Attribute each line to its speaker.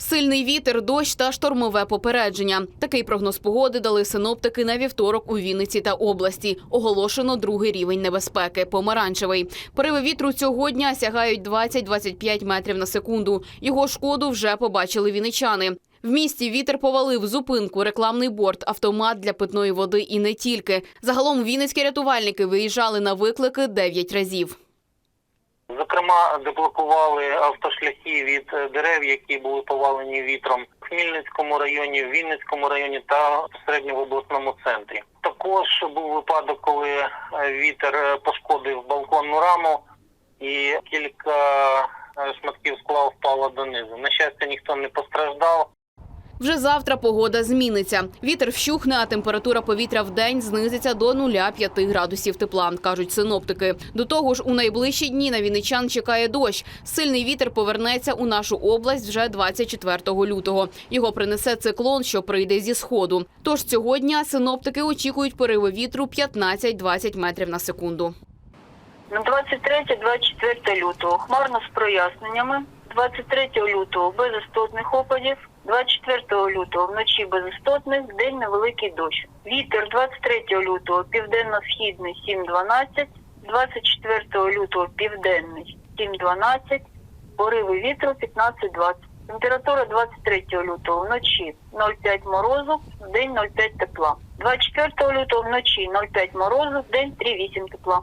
Speaker 1: Сильний вітер, дощ та штормове попередження. Такий прогноз погоди дали синоптики на вівторок у Вінниці та області. Оголошено другий рівень небезпеки помаранчевий. Пориви вітру цього дня сягають 20-25 метрів на секунду. Його шкоду вже побачили вінничани. В місті вітер повалив зупинку, рекламний борт, автомат для питної води і не тільки. Загалом вінницькі рятувальники виїжджали на виклики 9 разів.
Speaker 2: Зокрема, деблокували автошляхи від е, дерев, які були повалені вітром в Хмельницькому районі, в Вінницькому районі та безпосередньо в обласному центрі. Також був випадок, коли е, вітер е, пошкодив балконну раму і кілька шматків скла впало донизу. На щастя, ніхто не постраждав.
Speaker 1: Вже завтра погода зміниться. Вітер вщухне, а температура повітря в день знизиться до 0,5 градусів тепла, кажуть синоптики. До того ж, у найближчі дні на вінничан чекає дощ. Сильний вітер повернеться у нашу область вже 24 лютого. Його принесе циклон, що прийде зі сходу. Тож цього дня синоптики очікують пориви вітру 15-20 метрів на секунду.
Speaker 3: На 23-24 лютого хмарно з проясненнями. 23 лютого без істотних опадів. 24 лютого вночі без істотних, день невеликий дощ. Вітер 23 лютого південно-східний 7-12, 24 лютого південний 7-12, пориви вітру 15-20. Температура 23 лютого вночі 0,5 морозу, в день 0,5 тепла. 24 лютого вночі 0,5 морозу, в день 3,8 тепла.